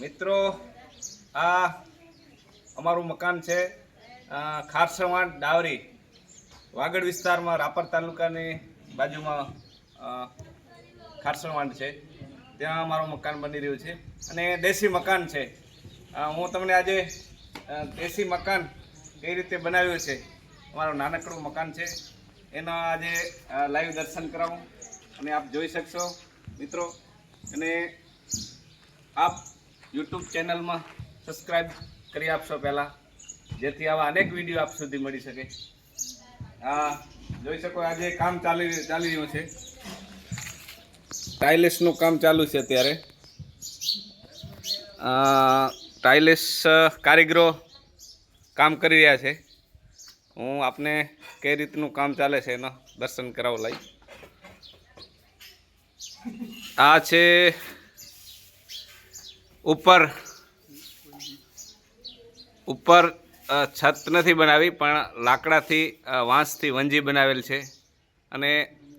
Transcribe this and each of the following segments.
મિત્રો, આ અમારું મકાન છે ખારસવાણ ડાવરી. વાગડ વિસ્તારમાં રાપર તાલુકાની બાજુમાં ખારસવાણ છે. ત્યાં અમારું મકાન બની રહ્યું છે. અને દેશી મકાન છે. હું તમને આજે દેશી મકાન કઈ રીતે બનાવ્યું છે, અમારું નાનકડું મકાન છે, એના આજે લાઈવ દર્શન કરાવું. અને આપ જોઈ શકશો, મિત્રો. અને આપ યુટ્યુબ ચેનલમાં સબસ્ક્રાઈબ કરી આપશો પહેલાં. જેથી આવા અનેક વીડિયો આપ સુધી મળી શકે. આ જોઈ શકો આજે કામ ચાલી ચાલી રહ્યું છે. ટાઇલેસનું કામ ચાલુ છે અત્યારે. ટાઇલેસ કારીગરો કામ કરી રહ્યા છે. હું આપને કઈ રીતનું કામ ચાલે છે એનો દર્શન કરાવો લાઈ આ છે ઉપર ઉપર છત નથી બનાવી, પણ લાકડાથી વાંસથી વંજી બનાવેલ છે. અને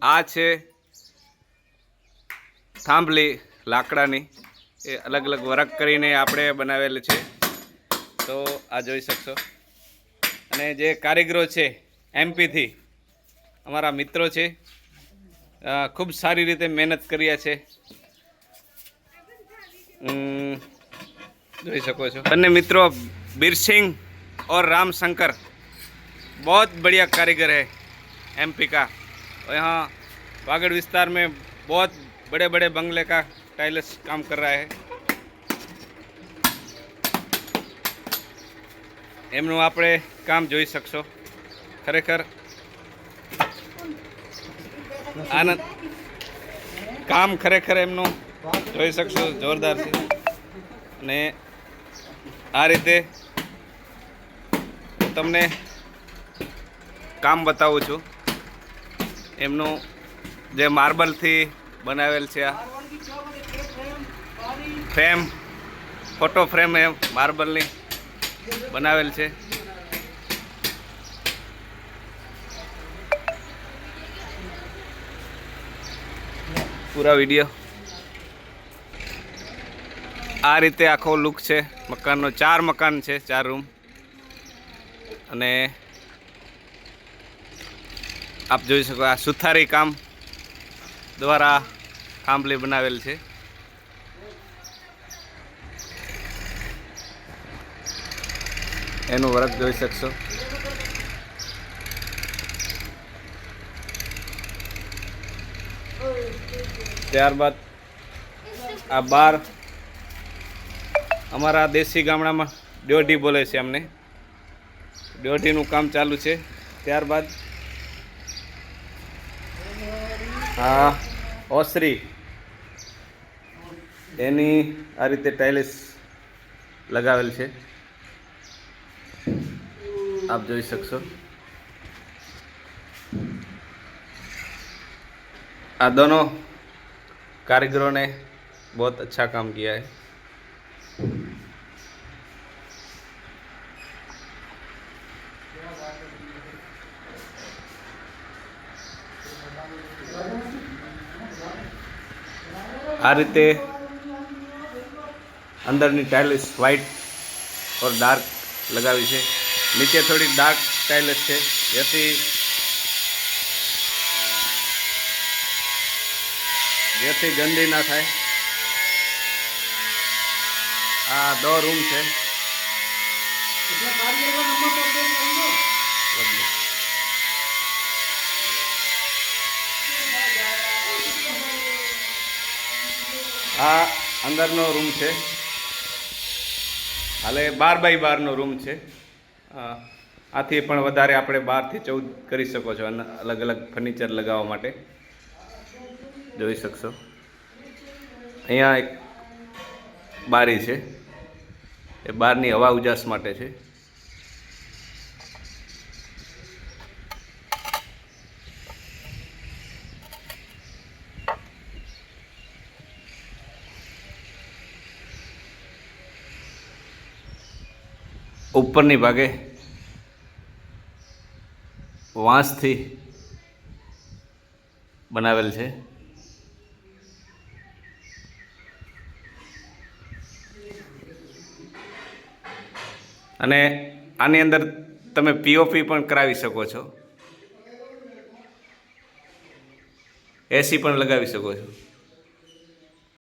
આ છે થાંભલી લાકડાની. એ અલગ અલગ વર્ક કરીને આપણે બનાવેલ છે. તો આ જોઈ શકશો. અને જે કારીગરો છે, એમપીથી, અમારા મિત્રો છે ખૂબ સારી રીતે મહેનત કર્યા છે. જોઈ શકો છો બંને મિત્રો बीरसिंह और राम शंकर बहुत बढ़िया कारीगर है एमपी का और यहाँ वागड़ विस्तार में बहुत बड़े बड़े बंगले का टाइल्स काम कर रहा है એમનું આપણે કામ જોઈ શકશો ખરેખર આનંદ કામ ખરેખર એમનું જોઈ શકશો, જોરદાર છે. અને આ રીતે હું તમને કામ બતાવું છું. એમનું જે માર્બલથી બનાવેલ છે આ ફ્રેમ ફોટો ફ્રેમ એ માર્બલની બનાવેલ છે. પૂરા વીડિયો આ રીતે આખો લુક છે. મકાનનો ચાર મકાન છે, ચાર રૂમ અને આપ જોઈ શકો આ સુથારી કામ દ્વારા થાંભલી બનાવેલ છે. એનું વર્ક જોઈ શકશો. ત્યારબાદ આ બાર અમારા દેશી ગામડામાં ડ્યોઢી બોલે છે અમને ડ્યોઢીનું કામ ચાલુ છે ત્યારબાદ આ ઓસરી એની આ રીતે ટાઇલિસ લગાવેલ છે આપ જોઈ શકશો આ दोनों कारीगरों ने बहुत अच्छा काम किया है આ રીતે અંદરની ટાઇલ્સ વ્હાઇટ ઓર ડાર્ક લગાવી છે. નીચે થોડી ડાર્ક ટાઇલ્સ છે. જેથી જેથી ગંદી ના થાય. આ દો રૂમ છે. અંદરનો રૂમ છે. હાલે બાર બાય બારનો રૂમ છે. આથી પણ વધારે આપણે બારથી ચૌદ કરી શકો છો અને અલગ અલગ ફર્નિચર લગાવવા માટે. જોઈ શકશો. અહીંયા એક બારી છે. એ બહારની હવા ઉજાસ માટે છે. ઉપરની ભાગે વાંસથી બનાવેલ છે. અને આની અંદર તમે પીઓપી પણ કરાવી શકો છો. એસી પણ લગાવી શકો છો.